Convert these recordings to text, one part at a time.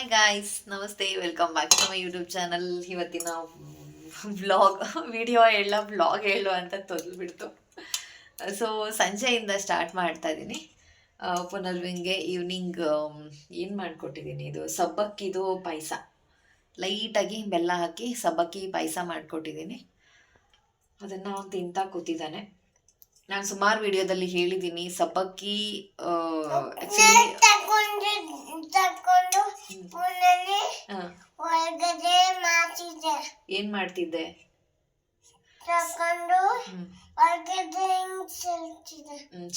Hi guys ನಮಸ್ತೆ welcome back to my YouTube channel ಇವತ್ತಿನ vlog video ಹೇಳ vlog ಹೇಳು ಅಂತ ತೊಲ್ಬಿಡ್ತು ಸೊ ಸಂಜೆಯಿಂದ ಸ್ಟಾರ್ಟ್ ಮಾಡ್ತಾ ಇದ್ದೀನಿ ಪುನರ್ವಿಂಗೆ ಈವ್ನಿಂಗ್ ಏನು ಮಾಡಿಕೊಟ್ಟಿದ್ದೀನಿ ಇದು? ಸಬ್ಬಕ್ಕಿದು ಪಾಯಸ. ಲೈಟಾಗಿ ಬೆಲ್ಲ ಹಾಕಿ ಸಬ್ಬಕ್ಕಿ ಪಾಯಸ ಮಾಡಿಕೊಟ್ಟಿದ್ದೀನಿ ಅದನ್ನು ತಿಂತಾ ಕೂತಿದ್ದಾನೆ ನಾನು ಸುಮಾರು ವಿಡಿಯೋದಲ್ಲಿ ಹೇಳಿದ್ದೀನಿ ಸಬ್ಬಕ್ಕಿ ಆ್ಯಕ್ಚುಲಿ ತಕೊಂಡು ತಕೊಂಡು ಫೋನಲ್ಲಿ ಹಾಂ ಹೊರಗಡೆ ಮಾತಿದೆ ಏನು ಮಾಡ್ತಿದ್ದೆ?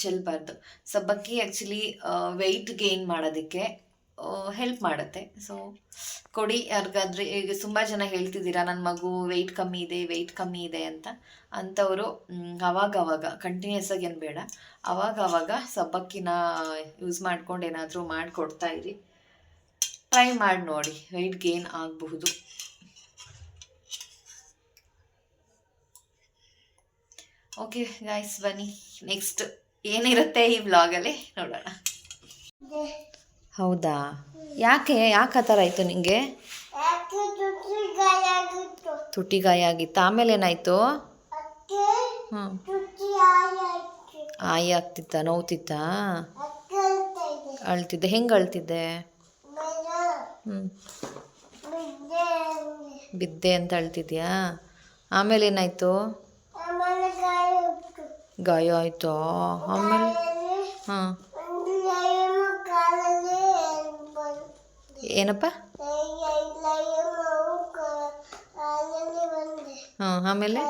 ಚೆಲ್ಬಾರ್ದು. ಸಬ್ಬಕ್ಕಿ ಆ್ಯಕ್ಚುಲಿ ವೆಯ್ಟ್ ಗೇನ್ ಮಾಡೋದಕ್ಕೆ ಹೆಲ್ಪ್ ಮಾಡುತ್ತೆ. ಸೊ ಕೊಡಿ ಯಾರಿಗಾದ್ರೆ ಈಗ ತುಂಬ ಜನ ಹೇಳ್ತಿದ್ದೀರಾ ನನ್ನ ಮಗು ವೆಯ್ಟ್ ಕಮ್ಮಿ ಇದೆ ವೆಯ್ಟ್ ಕಮ್ಮಿ ಇದೆ ಅಂತ. ಅಂಥವರು ಅವಾಗ ಅವಾಗ ಕಂಟಿನ್ಯೂಸ್ ಆಗಿ ಏನು ಬೇಡ. ಅವಾಗ ಅವಾಗ ಸಬ್ಬಕ್ಕಿನ ಯೂಸ್ ಮಾಡ್ಕೊಂಡು ಏನಾದರೂ ಮಾಡಿಕೊಡ್ತಾ ಇರಿ. ಟ್ರೈ ಮಾಡಿ ನೋಡಿ ವೆಯ್ಟ್ ಗೇನ್ ಆಗಬಹುದು. ಓಕೆ ಗಾಯ್ಸ್ ಬನ್ನಿ. ನೆಕ್ಸ್ಟ್ ಏನಿರುತ್ತೆ ಈ ವ್ಲಾಗಲ್ಲಿ ನೋಡೋಣ. ಹೌದಾ? ಯಾಕೆ ಯಾಕೆ ಆ ಥರ ಆಯಿತು ನಿಮಗೆ ತುಟಿ ಗಾಯ ಆಗಿತ್ತು ಆಮೇಲೆ ಏನಾಯಿತು? ಹ್ಞೂ ಆಯ ಆಗ್ತಿತ್ತಾ ನೋವ್ತಿತ್ತಾ? ಅಕ್ಕೆ ಅಳ್ತಾ ಅಳ್ತಿದ್ದೆ? ಹೆಂಗೆ ಅಳ್ತಿದ್ದೆ ಹ್ಞೂ ಬಿದ್ದೆ ಅಂತ ಅಳ್ತಿದ್ಯಾ? ಆಮೇಲೆ ಏನಾಯಿತು? ಗಾಯ ಆಯಿತಾ? ಆಮೇಲೆ? ಹಾಂ. ಏನಪ್ಪ? ಹಾಂ ಆಮೇಲೆ?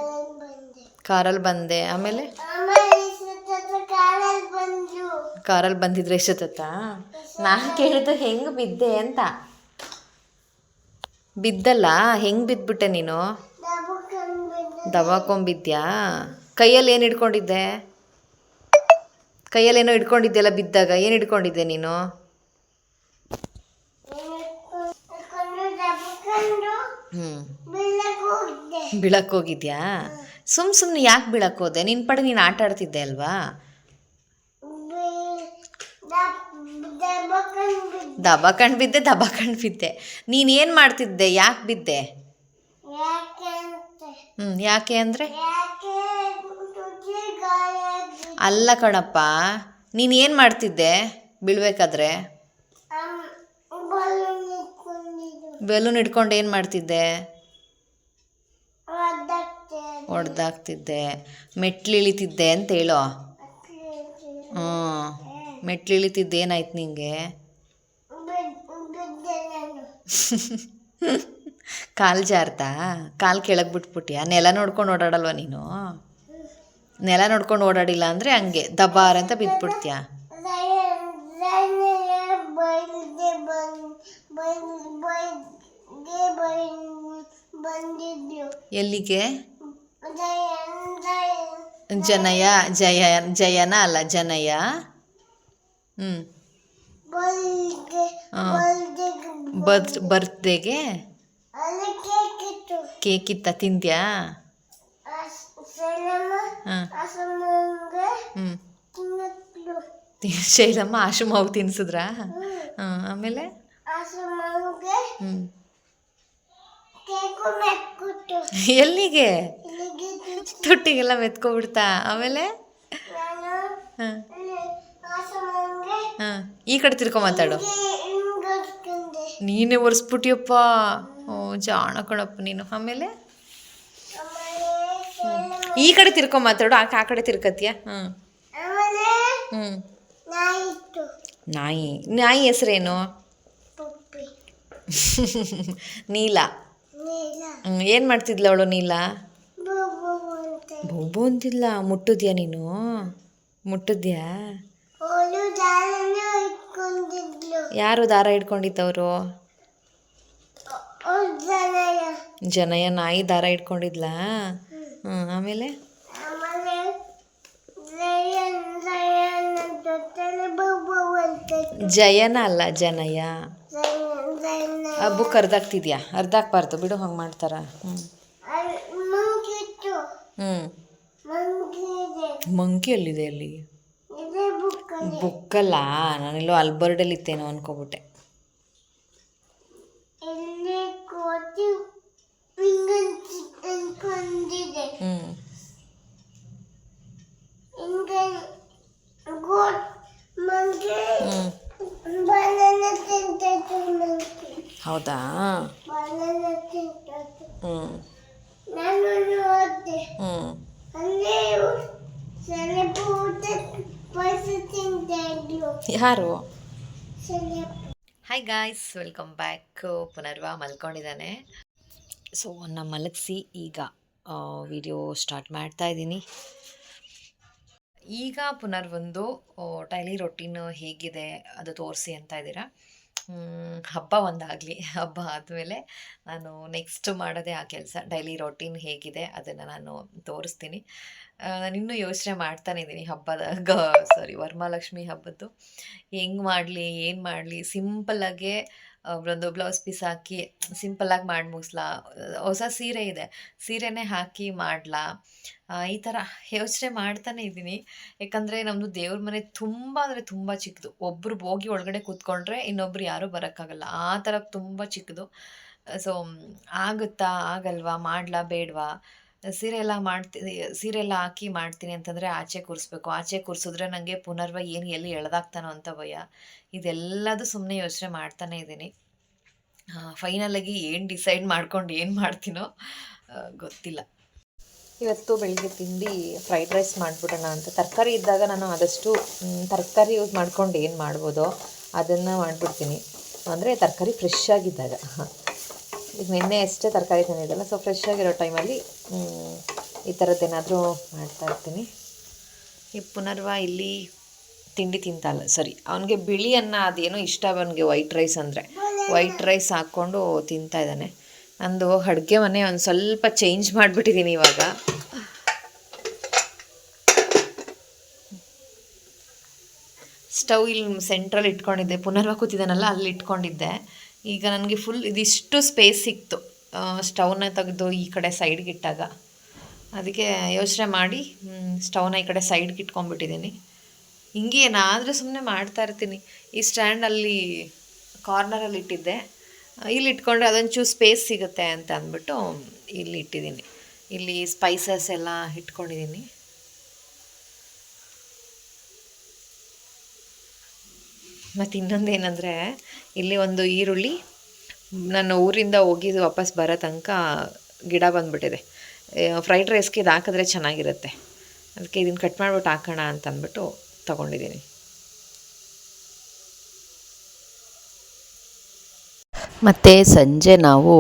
ಕಾರಲ್ಲಿ ಬಂದೆ. ಆಮೇಲೆ? ಕಾರಲ್ಲಿ ಬಂದಿದ್ರೆ ಎಷ್ಟತ್ತ ನಾನು ಕೇಳಿದ್ದು ಹೆಂಗೆ ಬಿದ್ದೆ ಅಂತ. ಬಿದ್ದಲ್ಲ ಹೆಂಗೆ ಬಿದ್ಬಿಟ್ಟೆ ನೀನು? ದವಾಕೊಂಬಿದ್ಯಾ ಕೈಯಲ್ಲಿ ಏನು ಹಿಡ್ಕೊಂಡಿದ್ದೆ? ಕೈಯಲ್ಲಿ ಏನೋ ಹಿಡ್ಕೊಂಡಿದ್ದೆಲ್ಲ ಬಿದ್ದಾಗ ಏನು ಹಿಡ್ಕೊಂಡಿದ್ದೆ ನೀನು? ಹ್ಞೂ ಬೀಳಕ್ಕೆ ಹೋಗಿದ್ಯಾ ಸುಮ್ ಸುಮ್ಮನೆ ಯಾಕೆ ಬೀಳಕ್ಕೆ ಹೋದೆ ನಿನ್ನ ಪಡೆ ನೀನು ಆಟ ಆಡ್ತಿದ್ದೆ ಅಲ್ವಾ? ದಬ ಕಂಡು ಬಿದ್ದೆ ದಬ ಕಂಡು ಬಿದ್ದೆ. ನೀನು ಏನು ಮಾಡ್ತಿದ್ದೆ? ಯಾಕೆ ಬಿದ್ದೆ? ಹ್ಞೂ ಯಾಕೆ ಅಂದರೆ? ಅಲ್ಲ ಕಣಪ್ಪ, ನೀನು ಏನು ಮಾಡ್ತಿದ್ದೆ ಬೀಳ್ಬೇಕಾದ್ರೆ? ಬಲೂನ್ ಇಟ್ಕೊಂಡು ಏನು ಮಾಡ್ತಿದ್ದೆ? ಒಡ್ದಾಗ್ತಿದ್ದೆ ಹೊಡ್ದಾಕ್ತಿದ್ದೆ ಮೆಟ್ಲು ಇಳಿತಿದ್ದೆ ಅಂತ ಹೇಳೋ? ಹ್ಞೂ ಮೆಟ್ಲು ಇಳಿತಿದ್ದೆ ಏನಾಯ್ತು ನಿಂಗೆ? ಕಾಲು ಜಾರ್ತಾ? ಕಾಲು ಕೆಳಗೆ ಬಿಟ್ಬಿಟ್ಯಾ? ನೆಲ ನೋಡ್ಕೊಂಡು ಓಡಾಡಲ್ವ ನೀನು? ನೆಲ ನೋಡ್ಕೊಂಡು ಓಡಾಡಿಲ್ಲ ಅಂದರೆ ಹಂಗೆ ದಬ್ಬಾರ್ ಅಂತ ಬಿದ್ದುಬಿಡ್ತೀಯ ಎಲ್ಲಿಗೆ? ಜನಯ ಜಯ ಜಯನ ಅಲ್ಲ ಜನಯ ಹ್ಞೂ ಬರ್ತ್ ಬರ್ತ್ಡೇಗೆ ಕೇಕ್ ಇತ್ತ ತಿಂದ್ಯಾ? ಹ್ಞೂ ಶೈಲಮ್ಮ ಆಶ್ರಮ ಹೋಗಿ ತಿನ್ಸಿದ್ರ ಆಮೇಲೆ? ಹ್ಞೂ ಕೇಕು ಎಲ್ಲಿಗೆ? ತುಟ್ಟಿಗೆಲ್ಲ ಮೆತ್ಕೊಬಿಡ್ತಾ? ಆಮೇಲೆ? ಹಾಂ. ಹಾಂ. ಈ ಕಡೆ ತಿರ್ಕೊ ಮಾತಾಡು. ನೀನೇ ಒರೆಸ್ಬಿಟ್ಟಿಯಪ್ಪ ಓ ಜಾಣ ಕಣಪ್ಪ ನೀನು. ಆಮೇಲೆ ಆಮೇಲೆ? ಈ ಕಡೆ ತಿರ್ಕೊ ಮಾತಾಡು ಆಕೆ ಆ ಕಡೆ ತಿರ್ಕತ್ತೀಯ ಹಾಂ ಹ್ಞೂ ನಾಯಿ ನಾಯಿ. ಹೆಸರೇನು? ನೀಲ. ಏನ್ ಏನು ಮಾಡ್ತಿದ್ಲ ಅವಳು ನೀಲ? ಬೊಬ್ಬು ಅಂತಿಲ್ಲ ಮುಟ್ಟಿದ್ಯಾ ನೀನು? ಮುಟ್ಟಿದ್ಯಾ? ಇಟ್ಕೊಂಡಿದ್ಲು. ಯಾರು ದಾರ ಇಟ್ಕೊಂಡಿದ್ದವರು? ಜನಯ್ಯ. ಜನಯ ನಾಯಿ ದಾರ ಹಿಡ್ಕೊಂಡಿದ್ಲಾ ಆಮೇಲೆ? ಜಯನ್ ಅಲ್ಲ ಜನಯ ಬುಕ್ ಜಯನ್ ಬುಕ್ ಅರ್ಧಾಕ್ತಿದ್ಯಾ ಅರ್ಧಾಕ್ಬಾರ್ದು ಬಿಡು ಹಂಗೆ ಮಾಡ್ತಾರ. ಹ್ಞೂ ಹ್ಞೂ ಮಂಕಿ ಅಲ್ಲಿದೆ ಅಲ್ಲಿ ಇದೇ ಬುಕ್ ಅಲ್ಲಿ. ಬುಕ್ಕಲ್ಲ ನಾನೆಲ್ಲೋ ಅಲ್ಬರ್ಡಲ್ಲಿ ಇತ್ತೇನೋ ಅನ್ಕೋಬಿಟ್ಟೆ. ಹೌದಾ? ಹ್ಞೂ ಹ್ಞೂ ಯಾರು? ಹಾಯ್ ಗಾಯ್ಸ್ ವೆಲ್ಕಮ್ ಬ್ಯಾಕ್ ಪುನರ್ವ ಮಲ್ಕೊಂಡಿದ್ದಾನೆ. ಸೊ ನಮ್ಮ ಮಲಗಿಸಿ ಈಗ ವಿಡಿಯೋ ಸ್ಟಾರ್ಟ್ ಮಾಡ್ತಾ ಇದ್ದೀನಿ. ಈಗ ಪುನರ್ವೊಂದು ಡೈಲಿ ರೊಟೀನ್ ಹೇಗಿದೆ ಅದು ತೋರಿಸಿ ಅಂತ ಇದ್ದೀರಾ? ಹಬ್ಬ ಒಂದಾಗಲಿ. ಹಬ್ಬ ಆದಮೇಲೆ ನಾನು ನೆಕ್ಸ್ಟ್ ಮಾಡೋದೇ ಆ ಕೆಲಸ. ಡೈಲಿ ರೊಟೀನ್ ಹೇಗಿದೆ ಅದನ್ನು ನಾನು ತೋರಿಸ್ತೀನಿ. ನಾನು ಇನ್ನೂ ಯೋಚನೆ ಮಾಡ್ತಾನೆ ಇದ್ದೀನಿ ಹಬ್ಬದ ಗ ಸಾರಿ ವರಮಹಾಲಕ್ಷ್ಮಿ ಹಬ್ಬದ್ದು. ಹೆಂಗೆ ಮಾಡಲಿ, ಏನು ಮಾಡಲಿ? ಸಿಂಪಲ್ಲಾಗೆ ಒಂದು ಬ್ಲೌಸ್ ಪೀಸ್ ಹಾಕಿ ಸಿಂಪಲ್ಲಾಗಿ ಮಾಡಿ ಮುಗಿಸ್ಲಾ. ಹೊಸ ಸೀರೆ ಇದೆ. ಸೀರೆನೇ ಹಾಕಿ ಮಾಡಲಾ. ಈ ಥರ ಯೋಚನೆ ಮಾಡ್ತಾನೆ ಇದ್ದೀನಿ. ಯಾಕಂದರೆ ನಮ್ಮದು ದೇವ್ರ ಮನೆ ತುಂಬ ಅಂದರೆ ತುಂಬ ಚಿಕ್ಕದು. ಒಬ್ಬರು ಹೋಗಿ ಒಳಗಡೆ ಕೂತ್ಕೊಂಡ್ರೆ ಇನ್ನೊಬ್ರು ಯಾರೂ ಬರೋಕ್ಕಾಗಲ್ಲ. ಆ ಥರ ತುಂಬ ಚಿಕ್ಕದು. ಸೊ ಆಗುತ್ತಾ? ಆಗಲ್ವಾ? ಮಾಡಲಾ? ಬೇಡವಾ? ಸೀರೆ ಎಲ್ಲ ಮಾಡ್ತೀನಿ ಸೀರೆ ಎಲ್ಲ ಹಾಕಿ ಮಾಡ್ತೀನಿ ಅಂತಂದರೆ ಆಚೆ ಕೂರಿಸ್ಬೇಕು. ಆಚೆ ಕೂರಿಸಿದ್ರೆ ನನಗೆ ಪುನರ್ವ ಏನು ಎಲ್ಲಿ ಎಳ್ದಾಗ್ತಾನೋ ಅಂತ ಭಯ. ಇದೆಲ್ಲದೂ ಸುಮ್ಮನೆ ಯೋಚನೆ ಮಾಡ್ತಾನೆ ಇದ್ದೀನಿ. ಫೈನಲಾಗಿ ಏನು ಡಿಸೈಡ್ ಮಾಡ್ಕೊಂಡು ಏನು ಮಾಡ್ತೀನೋ ಗೊತ್ತಿಲ್ಲ. ಇವತ್ತು ಬೆಳಿಗ್ಗೆ ತಿಂಡಿ ಫ್ರೈಡ್ ರೈಸ್ ಮಾಡಿಬಿಡೋಣ ಅಂತ. ತರಕಾರಿ ಇದ್ದಾಗ ನಾನು ಆದಷ್ಟು ತರಕಾರಿ ಯೂಸ್ ಮಾಡ್ಕೊಂಡು ಏನು ಮಾಡ್ಬೋದೋ, ಅದನ್ನು ಮಾಡಿಬಿಡ್ತೀನಿ. ಅಂದರೆ ತರಕಾರಿ ಫ್ರೆಶ್ ಆಗಿದ್ದಾಗ. ಈಗ ನಿನ್ನೆ ಅಷ್ಟೇ ತರಕಾರಿ ತಂದಿದ್ದಲ್ಲ ಸೊ ಫ್ರೆಶ್ ಆಗಿರೋ ಟೈಮಲ್ಲಿ ಈ ಥರದ್ದೇನಾದರೂ ಮಾಡ್ತಾ ಇರ್ತೀನಿ. ಈ ಪುನರ್ವ ಇಲ್ಲಿ ತಿಂಡಿ ತಿಂತಲ್ಲ ಸರಿ ಅವನಿಗೆ ಬಿಳಿ ಅನ್ನ ಅದೇನೋ ಇಷ್ಟ ಅವನಿಗೆ ವೈಟ್ ರೈಸ್ ಅಂದರೆ. ವೈಟ್ ರೈಸ್ ಹಾಕ್ಕೊಂಡು ತಿಂತಾ ಇದ್ದಾನೆ. ನಂದು ಅಡುಗೆ ಮನೆ ಒಂದು ಸ್ವಲ್ಪ ಚೇಂಜ್ ಮಾಡಿಬಿಟ್ಟಿದ್ದೀನಿ ಇವಾಗ. ಸ್ಟವ್ ಇಲ್ಲಿ ಸೆಂಟ್ರಲ್ಲಿ ಇಟ್ಕೊಂಡಿದ್ದೆ. ಪುನರ್ವ ಕೂತಿದ್ದಾನಲ್ಲ, ಅಲ್ಲಿ ಇಟ್ಕೊಂಡಿದ್ದೆ. ಈಗ ನನಗೆ ಫುಲ್ ಇದಿಷ್ಟು ಸ್ಪೇಸ್ ಸಿಕ್ತು. ಸ್ಟವ್ನ ತೆಗೆದು ಈ ಕಡೆ ಸೈಡ್ಗೆ ಇಟ್ಟಾಗ. ಅದಕ್ಕೆ ಯೋಚನೆ ಮಾಡಿ ಸ್ಟವ್ನ ಈ ಕಡೆ ಸೈಡ್ಗೆ ಇಟ್ಕೊಂಡ್ಬಿಟ್ಟಿದ್ದೀನಿ ಹಿಂಗೆ ಏನಾದರೂ ಸುಮ್ಮನೆ ಮಾಡ್ತಾ ಇರ್ತೀನಿ. ಈ ಸ್ಟ್ಯಾಂಡಲ್ಲಿ ಕಾರ್ನರಲ್ಲಿ ಇಟ್ಟಿದ್ದೆ. ಇಲ್ಲಿ ಇಟ್ಕೊಂಡ್ರೆ ಅದೊಂಚೂರು ಸ್ಪೇಸ್ ಸಿಗುತ್ತೆ ಅಂತ ಅಂದ್ಬಿಟ್ಟು ಇಲ್ಲಿ ಇಟ್ಟಿದ್ದೀನಿ ಇಲ್ಲಿ ಸ್ಪೈಸಸ್ ಎಲ್ಲ ಇಟ್ಕೊಂಡಿದ್ದೀನಿ ಮತ್ತು ಇನ್ನೊಂದು ಏನಂದರೆ ಇಲ್ಲಿ ಒಂದು ಈರುಳ್ಳಿ ನನ್ನ ಊರಿಂದ ಹೋಗಿದ್ದು ವಾಪಸ್ ಬರೋ ತನಕ ಗಿಡ ಬಂದುಬಿಟ್ಟಿದೆ. ಫ್ರೈಡ್ ರೈಸ್ಗೆ ಇದು ಹಾಕಿದ್ರೆ ಚೆನ್ನಾಗಿರುತ್ತೆ. ಅದಕ್ಕೆ ಇದನ್ನು ಕಟ್ ಮಾಡಿಬಿಟ್ಟು ಹಾಕೋಣ ಅಂತ ಅಂದ್ಬಿಟ್ಟು ತೊಗೊಂಡಿದ್ದೀನಿ ಮತ್ತು ಸಂಜೆ ನಾವು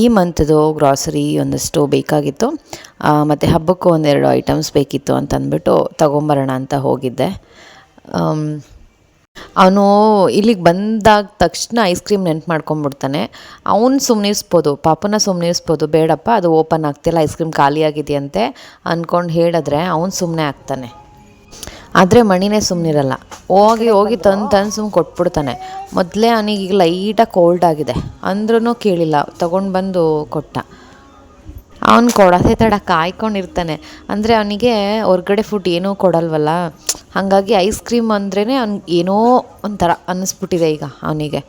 ಈ ಮಂತ್ದು ಗ್ರಾಸರಿ ಒಂದಷ್ಟು ಬೇಕಾಗಿತ್ತು. ಮತ್ತು ಹಬ್ಬಕ್ಕೂ ಒಂದೆರಡು ಐಟಮ್ಸ್ ಬೇಕಿತ್ತು ಅಂತ ಅಂದ್ಬಿಟ್ಟು ತಗೊಂಬರೋಣ ಅಂತ ಹೋಗಿದ್ದೆ. ಅವನು ಇಲ್ಲಿಗೆ ಬಂದಾಗ ತಕ್ಷಣ ಐಸ್ ಕ್ರೀಮ್ ನೆನ್ಪು ಮಾಡ್ಕೊಂಬಿಡ್ತಾನೆ. ಅವನು ಸುಮ್ಮನಿಸ್ಬೋದು ಪಾಪನ ಸುಮ್ಮನಿಸ್ಬೋದು ಬೇಡಪ್ಪ, ಅದು ಓಪನ್ ಆಗ್ತಿಲ್ಲ ಐಸ್ ಕ್ರೀಮ್ ಖಾಲಿಯಾಗಿದೆಯಂತೆ ಅಂದ್ಕೊಂಡು ಹೇಳಿದ್ರೆ ಅವನು ಸುಮ್ಮನೆ ಆಗ್ತಾನೆ. ಆದರೆ ಮಣಿನೇ ಸುಮ್ಮನಿರಲ್ಲ ಹೋಗಿ ಹೋಗಿ ತಂದು ತಂದು ಸುಮ್ಮನೆ ಕೊಟ್ಬಿಡ್ತಾನೆ. ಮೊದಲೇ ಅವನಿಗೆ ಈಗ ಲೈಟಾಗಿ ಕೋಲ್ಡ್ ಆಗಿದೆ. ಅಂದ್ರೂ ಕೇಳಿಲ್ಲ. ತೊಗೊಂಡು ಬಂದು ಕೊಟ್ಟ. ಅವ್ನು ಕೊಡೋದೇ ತಡ ಕಾಯ್ಕೊಂಡಿರ್ತಾನೆ. ಅಂದರೆ ಅವನಿಗೆ ಹೊರ್ಗಡೆ ಫುಡ್ ಏನೂ ಕೊಡಲ್ವಲ್ಲ. ಹಾಗಾಗಿ ಐಸ್ ಕ್ರೀಮ್ ಅಂದ್ರೇ ಅವ್ನಿಗೆ ಏನೋ ಒಂಥರ ಅನ್ನಿಸ್ಬಿಟ್ಟಿದೆ ಈಗ ಅವನಿಗೆ.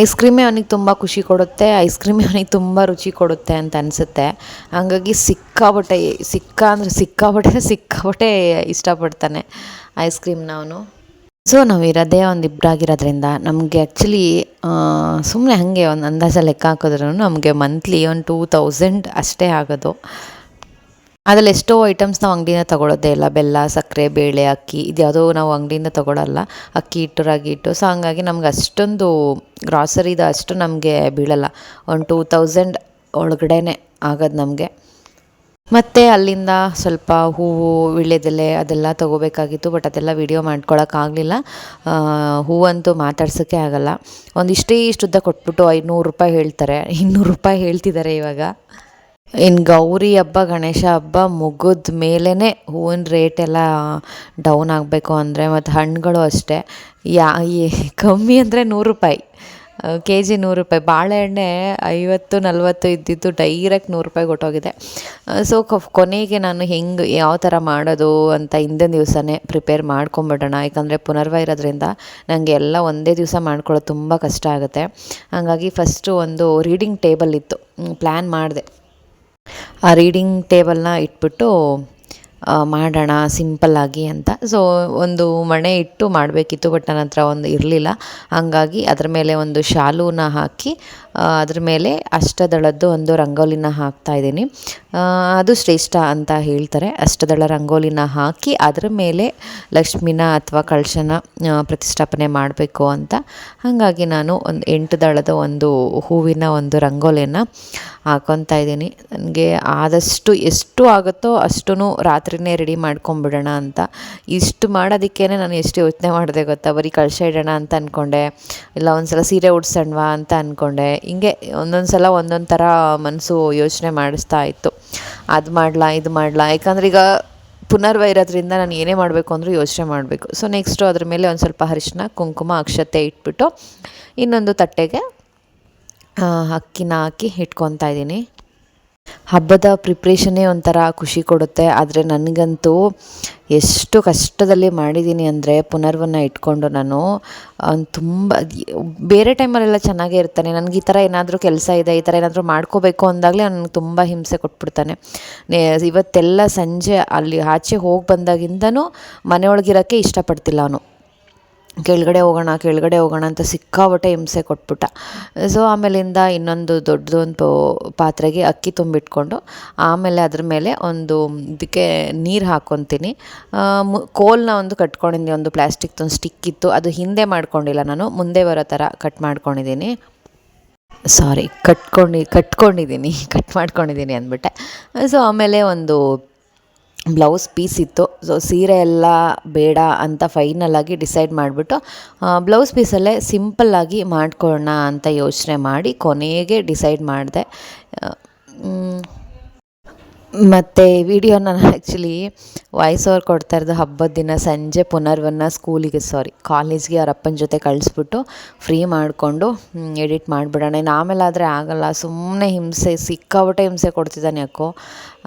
ಐಸ್ ಕ್ರೀಮೇ ಅವನಿಗೆ ತುಂಬ ಖುಷಿ ಕೊಡುತ್ತೆ ಐಸ್ ಕ್ರೀಮೇ ಅವನಿಗೆ ತುಂಬ ರುಚಿ ಕೊಡುತ್ತೆ ಅಂತ ಅನಿಸುತ್ತೆ. ಹಾಗಾಗಿ ಸಿಕ್ಕಾಬಟ್ಟೆ, ಸಿಕ್ಕ ಅಂದರೆ ಸಿಕ್ಕಾಬಟ್ಟೆ ಸಿಕ್ಕಾಬಟ್ಟೆ ಇಷ್ಟಪಡ್ತಾನೆ ಐಸ್ ಕ್ರೀಮ್ನ ಅವನು. ಸೊ ನಾವು ಇರೋದೇ ಒಂದು ಇಬ್ಬರಾಗಿರೋದ್ರಿಂದ ನಮಗೆ ಆ್ಯಕ್ಚುಲಿ ಸುಮ್ಮನೆ ಹಾಗೆ ಒಂದು ಅಂದಾಜ ಲೆಕ್ಕ ಹಾಕಿದ್ರೂ ನಮಗೆ ಮಂತ್ಲಿ ಒಂದು ಟೂ ತೌಸಂಡ್ ಅಷ್ಟೇ ಆಗೋದು. ಅದರಲ್ಲಿ ಎಷ್ಟೋ ಐಟಮ್ಸ್ ನಾವು ಅಂಗಡಿಯಿಂದ ತೊಗೊಳೋದೇ ಇಲ್ಲ. ಬೆಲ್ಲ, ಸಕ್ಕರೆ, ಬೇಳೆ, ಅಕ್ಕಿ ಇದ್ಯಾವುದೋ ನಾವು ಅಂಗಡಿಯಿಂದ ತೊಗೊಳಲ್ಲ. ಅಕ್ಕಿ ಹಿಟ್ಟು ರಾಗಿ ಹಿಟ್ಟು ಸೊ ಹಂಗಾಗಿ ನಮ್ಗೆ ಅಷ್ಟೊಂದು ಗ್ರಾಸರಿದು ಅಷ್ಟು ನಮಗೆ ಬೀಳಲ್ಲ. ಒಂದು ಟೂ ತೌಸಂಡ್ ಒಳಗಡೆ ಆಗೋದು ನಮಗೆ. ಮತ್ತು ಅಲ್ಲಿಂದ ಸ್ವಲ್ಪ ಹೂವು ವೀಳ್ಯದೆಲೆ ಅದೆಲ್ಲ ತೊಗೋಬೇಕಾಗಿತ್ತು ಬಟ್ ಅದೆಲ್ಲ ವಿಡಿಯೋ ಮಾಡ್ಕೊಳಕ್ಕಾಗಲಿಲ್ಲ. ಹೂವಂತೂ ಮಾತಾಡ್ಸೋಕ್ಕೆ ಆಗಲ್ಲ. ಒಂದಿಷ್ಟೇ ಇಷ್ಟುದ್ದ ಕೊಟ್ಬಿಟ್ಟು ಐನೂರು ರೂಪಾಯಿ ಹೇಳ್ತಾರೆ. ಇನ್ನೂರು ರೂಪಾಯಿ ಹೇಳ್ತಿದ್ದಾರೆ ಇವಾಗ. ಇನ್ನು ಗೌರಿ ಹಬ್ಬ, ಗಣೇಶ ಹಬ್ಬ ಮುಗಿದ ಮೇಲೇ ಹೂವಿನ ರೇಟ್ ಎಲ್ಲ ಡೌನ್ ಆಗಬೇಕು ಅಂದರೆ, ಮತ್ತು ಹಣ್ಣುಗಳು ಅಷ್ಟೇ. ಯಾ ಕಮ್ಮಿ ಅಂದರೆ ನೂರು ರೂಪಾಯಿ. ಕೆ ಜಿ ನೂರು ರೂಪಾಯಿ. ಬಾಳೆಹಣ್ಣೆ ಐವತ್ತು, ನಲ್ವತ್ತು ಇದ್ದಿದ್ದು ಡೈರೆಕ್ಟ್ ನೂರು ರೂಪಾಯಿ ಕೊಟ್ಟೋಗಿದೆ ಸೊ ಕೊನೆಗೆ ನಾನು ಹೆಂಗೆ, ಯಾವ ಥರ ಮಾಡೋದು ಅಂತ ಹಿಂದಿನ ದಿವಸನೇ ಪ್ರಿಪೇರ್ ಮಾಡ್ಕೊಂಬಿಡೋಣ. ಯಾಕಂದರೆ ಪುನರ್ವ ಇರೋದ್ರಿಂದ ನನಗೆ ಎಲ್ಲ ಒಂದೇ ದಿವಸ ಮಾಡ್ಕೊಳ್ಳೋದು ತುಂಬ ಕಷ್ಟ ಆಗುತ್ತೆ. ಹಾಗಾಗಿ ಫಸ್ಟು ಒಂದು ರೀಡಿಂಗ್ ಟೇಬಲ್ ಇತ್ತು. ಪ್ಲ್ಯಾನ್ ಮಾಡಿದೆ. ಆ ರೀಡಿಂಗ್ ಟೇಬಲ್ನ ಇಟ್ಬಿಟ್ಟು ಮಾಡೋಣ ಸಿಂಪಲ್ಲಾಗಿ ಅಂತ. ಸೊ ಒಂದು ಮಣೆ ಇಟ್ಟು ಮಾಡಬೇಕಿತ್ತು ಬಟ್ ನನ್ನ ಹತ್ರ ಒಂದು ಇರಲಿಲ್ಲ. ಹಂಗಾಗಿ ಅದ್ರ ಮೇಲೆ ಒಂದು ಶಾಲೂನ ಹಾಕಿ ಅದ್ರ ಮೇಲೆ ಅಷ್ಟದಳದ್ದು ಒಂದು ರಂಗೋಲಿನ ಹಾಕ್ತಾ ಇದ್ದೀನಿ. ಅದು ಶ್ರೇಷ್ಠ ಅಂತ ಹೇಳ್ತಾರೆ. ಅಷ್ಟದಳ ರಂಗೋಲಿನ ಹಾಕಿ, ಅದ್ರ ಮೇಲೆ ಲಕ್ಷ್ಮಿನ ಅಥವಾ ಕಳಶನ ಪ್ರತಿಷ್ಠಾಪನೆ ಮಾಡಬೇಕು ಅಂತ. ಹಾಗಾಗಿ ನಾನು ಒಂದು ಎಂಟು ದಳದ ಒಂದು ಹೂವಿನ ಒಂದು ರಂಗೋಲಿಯನ್ನು ಹಾಕೊತಾ ಇದ್ದೀನಿ. ನನಗೆ ಆದಷ್ಟು ಎಷ್ಟು ಆಗುತ್ತೋ ಅಷ್ಟು ರಾತ್ರಿನೇ ರೆಡಿ ಮಾಡ್ಕೊಂಬಿಡೋಣ ಅಂತ. ಇಷ್ಟು ಮಾಡೋದಕ್ಕೇ ನಾನು ಎಷ್ಟು ಯೋಚನೆ ಮಾಡಿದೆ ಗೊತ್ತಾ? ಬರೀ ಕಳಶ ಇಡೋಣ ಅಂತ ಅಂದ್ಕೊಂಡೆ ಇಲ್ಲ ಒಂದು ಸಲ ಸೀರೆ ಉಡ್ಸೋಣವಾ ಅಂತ ಅಂದ್ಕೊಂಡೆ ಹಿಂಗೆ ಒಂದೊಂದು ಸಲ ಒಂದೊಂದು ಥರ ಮನಸ್ಸು ಯೋಚನೆ ಮಾಡಿಸ್ತಾ ಇತ್ತು. ಅದು ಮಾಡಲಾ, ಇದು ಮಾಡಲಾ. ಯಾಕಂದ್ರೆ ಈಗ ಪುನರ್ವ ಇರೋದ್ರಿಂದ ನಾನು ಏನೇ ಮಾಡಬೇಕು ಅಂದರೂ ಯೋಚನೆ ಮಾಡಬೇಕು. ಸೊ ನೆಕ್ಸ್ಟು ಅದ್ರ ಮೇಲೆ ಒಂದು ಸ್ವಲ್ಪ ಅರಿಶಿನ ಕುಂಕುಮ, ಅಕ್ಷತೆ ಇಟ್ಬಿಟ್ಟು ಇನ್ನೊಂದು ತಟ್ಟೆಗೆ ಅಕ್ಕಿನ ಹಾಕಿ ಇಟ್ಕೊತಾ ಇದ್ದೀನಿ. ಹಬ್ಬದ ಪ್ರಿಪ್ರೇಷನ್ನೇ ಒಂಥರ ಖುಷಿ ಕೊಡುತ್ತೆ. ಆದರೆ ನನಗಂತೂ ಎಷ್ಟು ಕಷ್ಟದಲ್ಲಿ ಮಾಡಿದ್ದೀನಿ ಅಂದರೆ ಪುನರ್ವನ್ನ ಇಟ್ಕೊಂಡು ನಾನು ತುಂಬ ಬೇರೆ ಟೈಮಲ್ಲೆಲ್ಲ ಚೆನ್ನಾಗೇ ಇರ್ತಾನೆ. ನನಗೆ ಈ ಥರ ಏನಾದರೂ ಕೆಲಸ ಇದೆ, ಈ ಥರ ಏನಾದರೂ ಮಾಡ್ಕೋಬೇಕು ಅಂದಾಗಲೇ ನನಗೆ ತುಂಬ ಹಿಂಸೆ ಕೊಟ್ಬಿಡ್ತಾನೆ. ಇವತ್ತೆಲ್ಲ ಸಂಜೆ ಅಲ್ಲಿ ಆಚೆ ಹೋಗಿ ಬಂದಾಗಿಂದನೂ ಮನೆಯೊಳಗಿರೋಕ್ಕೆ ಇಷ್ಟಪಡ್ತಿಲ್ಲ ಅವನು. ಕೆಳಗಡೆ ಹೋಗೋಣ ಕೆಳಗಡೆ ಹೋಗೋಣ ಅಂತ ಸಿಕ್ಕಾಪಟ್ಟೆ ಹಿಂಸೆ ಕೊಟ್ಬಿಟ್ಟ. ಸೊ ಆಮೇಲಿಂದ ಇನ್ನೊಂದು ದೊಡ್ಡದೊಂದು ಪಾತ್ರೆಗೆ ಅಕ್ಕಿ ತುಂಬಿಟ್ಕೊಂಡು, ಆಮೇಲೆ ಅದ್ರ ಮೇಲೆ ಒಂದು ಇದಕ್ಕೆ ನೀರು ಹಾಕ್ಕೊತೀನಿ ಕೋಲ್ನ ಒಂದು ಕಟ್ಕೊಂಡಿದ್ದೀನಿ ಒಂದು ಪ್ಲ್ಯಾಸ್ಟಿಕ್ದು ಒಂದು ಸ್ಟಿಕ್ ಇತ್ತು. ಅದು ಹಿಂದೆ ಮಾಡ್ಕೊಂಡಿಲ್ಲ ನಾನು, ಮುಂದೆ ಬರೋ ಥರ ಕಟ್ ಮಾಡ್ಕೊಂಡಿದ್ದೀನಿ. ಸಾರಿ ಕಟ್ಕೊಂಡು, ಕಟ್ಕೊಂಡಿದ್ದೀನಿ ಕಟ್ ಮಾಡ್ಕೊಂಡಿದ್ದೀನಿ ಅಂದ್ಬಿಟ್ಟೆ. ಸೊ ಆಮೇಲೆ ಒಂದು ಬ್ಲೌಸ್ ಪೀಸ್ ಇತ್ತು. ಸೊ ಸೀರೆ ಎಲ್ಲ ಬೇಡ ಅಂತ ಫೈನಲಾಗಿ ಡಿಸೈಡ್ ಮಾಡಿಬಿಟ್ಟು ಬ್ಲೌಸ್ ಪೀಸಲ್ಲೇ ಸಿಂಪಲ್ಲಾಗಿ ಮಾಡ್ಕೊಳ್ಳೋಣ ಅಂತ ಯೋಚನೆ ಮಾಡಿ ಕೊನೆಗೆ ಡಿಸೈಡ್ ಮಾಡಿದೆ. ಮತ್ತು ವಿಡಿಯೋ ನಾನು ಆ್ಯಕ್ಚುಲಿ ವಾಯ್ಸ್ ಓವರ್ ಕೊಡ್ತಾ ಇರೋದು ಹಬ್ಬದ ದಿನ ಸಂಜೆ ಪುನರ್ವನ್ನ ಸ್ಕೂಲಿಗೆ ಸಾರಿ ಕಾಲೇಜ್ಗೆ ಅವ್ರ ಅಪ್ಪನ ಜೊತೆ ಕಳಿಸ್ಬಿಟ್ಟು ಫ್ರೀ ಮಾಡಿಕೊಂಡು ಎಡಿಟ್ ಮಾಡಿಬಿಡೋಣ. ಇನ್ನು ಆಮೇಲೆ ಆಗಲ್ಲ ಸುಮ್ಮನೆ ಹಿಂಸೆ, ಸಿಕ್ಕಾಪಟ್ಟೆ ಹಿಂಸೆ ಕೊಡ್ತಿದ್ದಾನೆ ಯಾಕೋ.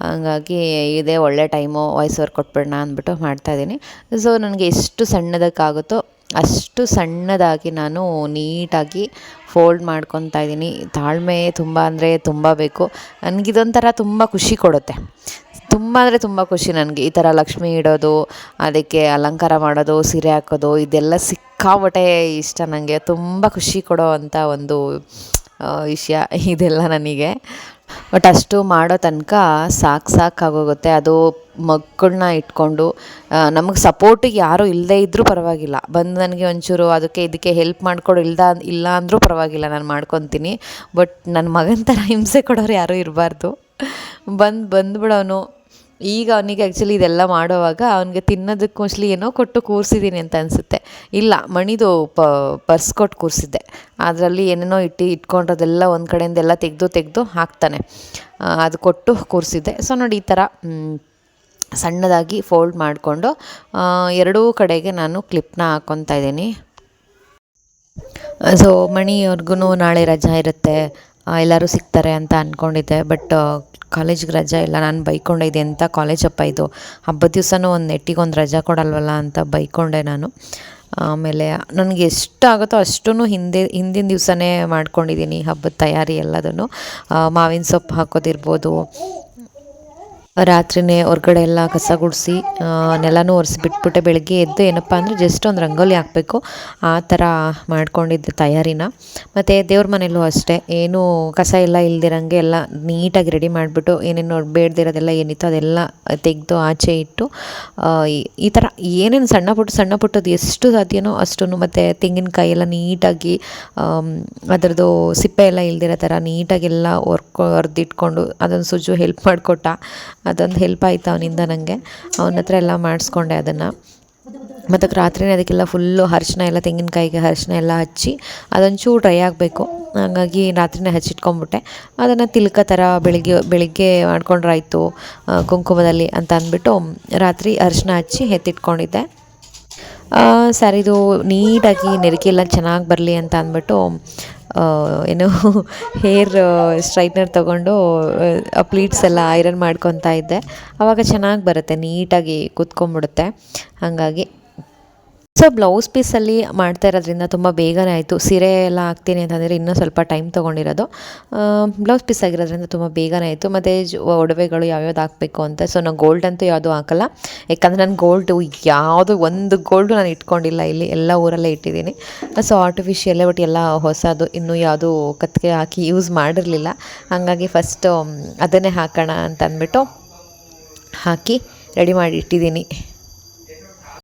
ಹಂಗಾಗಿ ಇದೇ ಒಳ್ಳೆ ಟೈಮು ವಾಯ್ಸ್ ಓವರ್ ಕೊಟ್ಬಿಡೋಣ ಅಂದ್ಬಿಟ್ಟು ಮಾಡ್ತಾಯಿದ್ದೀನಿ ಸೊ ನನಗೆ ಎಷ್ಟು ಸಣ್ಣದಕ್ಕಾಗುತ್ತೋ ಅಷ್ಟು ಸಣ್ಣದಾಗಿ ನಾನು ನೀಟಾಗಿ ಫೋಲ್ಡ್ ಮಾಡ್ಕೊತಾ ಇದ್ದೀನಿ. ತಾಳ್ಮೆ ತುಂಬ ಅಂದರೆ ತುಂಬ ಬೇಕು. ನನಗಿದೊಂಥರ ತುಂಬ ಖುಷಿ ಕೊಡುತ್ತೆ. ತುಂಬ ಅಂದರೆ ತುಂಬ ಖುಷಿ ನನಗೆ. ಈ ಥರ ಲಕ್ಷ್ಮಿ ಇಡೋದು, ಅದಕ್ಕೆ ಅಲಂಕಾರ ಮಾಡೋದು, ಸೀರೆ ಹಾಕೋದು, ಇದೆಲ್ಲ ಸಿಕ್ಕಾಪಟ್ಟೆ ಇಷ್ಟ ನನಗೆ ತುಂಬ ಖುಷಿ ಕೊಡೋ ಒಂದು ವಿಷಯ ಇದೆಲ್ಲ ನನಗೆ. ಬಟ್ ಅಷ್ಟು ಮಾಡೋ ತನಕ ಸಾಕು ಸಾಕಾಗೋಗುತ್ತೆ ಅದು ಮಕ್ಕಳನ್ನ ಇಟ್ಕೊಂಡು ನಮಗೆ ಸಪೋರ್ಟಿಗೆ ಯಾರೂ ಇಲ್ಲದೇ ಇದ್ದರೂ ಪರವಾಗಿಲ್ಲ. ಬಂದು ನನಗೆ ಒಂಚೂರು ಅದಕ್ಕೆ ಇದಕ್ಕೆ ಹೆಲ್ಪ್ ಮಾಡಿಕೊಡು, ಇಲ್ದ, ಇಲ್ಲ ಅಂದರೂ ಪರವಾಗಿಲ್ಲ, ನಾನು ಮಾಡ್ಕೊತೀನಿ. ಬಟ್ ನನ್ನ ಮಗನ ಥರ ಹಿಂಸೆ ಕೊಡೋರು ಯಾರೂ ಇರಬಾರ್ದು. ಬಂದು, ಬಂದುಬಿಡೋನು. ಈಗ ಅವನಿಗೆ ಆ್ಯಕ್ಚುಲಿ ಇದೆಲ್ಲ ಮಾಡೋವಾಗ ಅವನಿಗೆ ತಿನ್ನೋದಕ್ಕೆ ಮೋಸ್ಟ್ಲಿ ಏನೋ ಕೊಟ್ಟು ಕೂರಿಸಿದ್ದೀನಿ ಅಂತ ಅನಿಸುತ್ತೆ. ಇಲ್ಲ, ಮಣಿದು ಪ, ಪರ್ಸ್ ಕೊಟ್ಟು ಕೂರಿಸಿದ್ದೆ. ಅದರಲ್ಲಿ ಏನೇನೋ ಇಟ್ಟು, ಇಟ್ಕೊಂಡಿರೋದೆಲ್ಲ ಒಂದು ಕಡೆಯಿಂದೆಲ್ಲ ತೆಗೆದು ತೆಗೆದು ಹಾಕ್ತಾನೆ. ಅದು ಕೊಟ್ಟು ಕೂರಿಸಿದ್ದೆ. ಸೊ ನೋಡಿ ಈ ಥರ ಸಣ್ಣದಾಗಿ ಫೋಲ್ಡ್ ಮಾಡಿಕೊಂಡು ಎರಡೂ ಕಡೆಗೆ ನಾನು ಕ್ಲಿಪ್ನ ಹಾಕ್ಕೊತಾ ಇದ್ದೀನಿ. ಸೊ ಮಣಿಯವ್ರಿಗೂ ನಾಳೆ ರಜಾ ಇರುತ್ತೆ. ಎಲ್ಲರೂ ಸಿಗ್ತಾರೆ ಅಂತ ಅಂದ್ಕೊಂಡಿದ್ದೆ ಬಟ್ ಕಾಲೇಜ್ಗೆ ರಜಾ ಇಲ್ಲ. ನಾನು ಬೈಕೊಂಡಿದ್ದೆ. ಅಂತ ಕಾಲೇಜ್ ಅಪ್ಪ ಇದು? ಹಬ್ಬದ ದಿವಸನೂ ಒಂದು ನೆಟ್ಟಿಗೆ ಒಂದು ರಜಾ ಕೊಡಲ್ವಲ್ಲ ಅಂತ ಬೈಕೊಂಡೆ ನಾನು. ಆಮೇಲೆ ನನಗೆ ಎಷ್ಟು ಆಗುತ್ತೋ ಅಷ್ಟೂ ಹಿಂದೆ, ಹಿಂದಿನ ದಿವಸನೇ ಮಾಡ್ಕೊಂಡಿದ್ದೀನಿ ಹಬ್ಬದ ತಯಾರಿ ಎಲ್ಲದನ್ನು. ಮಾವಿನ ಸೊಪ್ಪು ಹಾಕೋದಿರ್ಬೋದು ರಾತ್ರಿನೇ ಹೊರ್ಗಡೆ ಎಲ್ಲ ಕಸ ಗುಡಿಸಿ ನೆಲನೂ ಒರೆಸಿ ಬಿಟ್ಬಿಟ್ಟೆ ಬೆಳಗ್ಗೆ ಎದ್ದು ಏನಪ್ಪ ಅಂದರೆ ಜಸ್ಟ್ ಒಂದು ರಂಗೋಲಿ ಹಾಕಬೇಕು. ಆ ಥರ ಮಾಡ್ಕೊಂಡಿದ್ದೆ ತಯಾರಿನ. ಮತ್ತು ದೇವ್ರ ಮನೆಯಲ್ಲೂ ಅಷ್ಟೇ, ಏನೂ ಕಸ ಎಲ್ಲ ಇಲ್ದಿರಂಗೆ ಎಲ್ಲ ನೀಟಾಗಿ ರೆಡಿ ಮಾಡಿಬಿಟ್ಟು ಏನೇನು ಬೇಡದಿರೋದೆಲ್ಲ ಏನಿತ್ತು ಅದೆಲ್ಲ ತೆಗೆದು ಆಚೆ ಇಟ್ಟು ಈ- ಥರ ಏನೇನು ಸಣ್ಣ ಪುಟ್ಟ, ಸಣ್ಣ ಪುಟ್ಟದ್ದು ಎಷ್ಟು ಸಾಧ್ಯನೋ ಅಷ್ಟು ಮತ್ತು ತೆಂಗಿನಕಾಯಿ ಎಲ್ಲ ನೀಟಾಗಿ ಅದರದ್ದು ಸಿಪ್ಪೆ ಎಲ್ಲ ಇಲ್ದಿರೋ ಥರ ನೀಟಾಗೆಲ್ಲ ಹೊರ್ಕೊ ಹೊರ್ದಿಟ್ಕೊಂಡು ಅದೊಂದು ಸುಜು ಹೆಲ್ಪ್ ಮಾಡಿಕೊಟ್ಟ ಅದೊಂದು ಹೆಲ್ಪ್ ಆಯಿತು ಅವನಿಂದ ನನಗೆ ಅವನ ಹತ್ರ ಎಲ್ಲ ಮಾಡಿಸ್ಕೊಂಡೆ ಅದನ್ನು. ಮತ್ತು ರಾತ್ರಿನೇ ಅದಕ್ಕೆಲ್ಲ ಫುಲ್ಲು ಅರಿಶಿನ ಎಲ್ಲ, ತೆಂಗಿನಕಾಯಿಗೆ ಅರಿಶಿನ ಎಲ್ಲ ಹಚ್ಚಿ ಅದೊಂಚೂರು ಡ್ರೈ ಆಗಬೇಕು. ಹಾಗಾಗಿ ರಾತ್ರಿನೇ ಹಚ್ಚಿಟ್ಕೊಂಬಿಟ್ಟೆ ಅದನ್ನು ತಿಲ್ಕ ಥರ ಬೆಳಿಗ್ಗೆ ಬೆಳಿಗ್ಗೆ ಮಾಡ್ಕೊಂಡ್ರಾಯ್ತು ಕುಂಕುಮದಲ್ಲಿ ಅಂತ ಅಂದ್ಬಿಟ್ಟು ರಾತ್ರಿ ಅರಿಶಿನ ಹಚ್ಚಿ ಎತ್ತಿಟ್ಕೊಂಡಿದ್ದೆ. ಇದು ನೀಟಾಗಿ ನೆರಿಕೆ ಎಲ್ಲ ಚೆನ್ನಾಗಿ ಬರಲಿ ಅಂತ ಅಂದ್ಬಿಟ್ಟು ಏನು ಹೇರ್ ಸ್ಟ್ರೈಟ್ನರ್ ತೊಗೊಂಡು, ಆ ಪ್ಲೀಟ್ಸ್ ಎಲ್ಲ ಐರನ್ ಮಾಡ್ಕೊತಾ ಇದ್ದೆ. ಆವಾಗ ಚೆನ್ನಾಗಿ ಬರುತ್ತೆ, ನೀಟಾಗಿ ಕೂತ್ಕೊಂಡ್ಬಿಡುತ್ತೆ. ಹಾಗಾಗಿ ಸೊ ಬ್ಲೌಸ್ ಪೀಸಲ್ಲಿ ಮಾಡ್ತಾ ಇರೋದ್ರಿಂದ ತುಂಬ ಬೇಗನೆ ಆಯಿತು. ಸೀರೆ ಎಲ್ಲ ಹಾಕ್ತೀನಿ ಅಂತಂದರೆ ಇನ್ನೂ ಸ್ವಲ್ಪ ಟೈಮ್ ತೊಗೊಂಡಿರೋದು. ಬ್ಲೌಸ್ ಪೀಸ್ ಆಗಿರೋದ್ರಿಂದ ತುಂಬ ಬೇಗನೆ ಆಯಿತು. ಮತ್ತು ಒಡವೆಗಳು ಯಾವ್ಯಾವ್ದು ಹಾಕಬೇಕು ಅಂತ. ಸೊ ನಾನು ಗೋಲ್ಡ್ ಅಂತೂ ಯಾವುದೂ ಹಾಕಲ್ಲ. ಯಾಕಂದರೆ ನಾನು ಗೋಲ್ಡು ಯಾವುದು ಒಂದು ಗೋಲ್ಡು ನಾನು ಇಟ್ಕೊಂಡಿಲ್ಲ ಇಲ್ಲಿ. ಎಲ್ಲ ಊರಲ್ಲೇ ಇಟ್ಟಿದ್ದೀನಿ. ಸೊ ಆರ್ಟಿಫಿಷಿಯಲ್ಲೇ ಬಟ್ ಎಲ್ಲ ಹೊಸದು. ಇನ್ನೂ ಯಾವುದು ಕತ್ತಿಗೆ ಹಾಕಿ ಯೂಸ್ ಮಾಡಿರಲಿಲ್ಲ. ಹಾಗಾಗಿ ಫಸ್ಟು ಅದನ್ನೇ ಹಾಕೋಣ ಅಂತ ಅಂದ್ಬಿಟ್ಟು ಹಾಕಿ ರೆಡಿ ಮಾಡಿ ಇಟ್ಟಿದ್ದೀನಿ.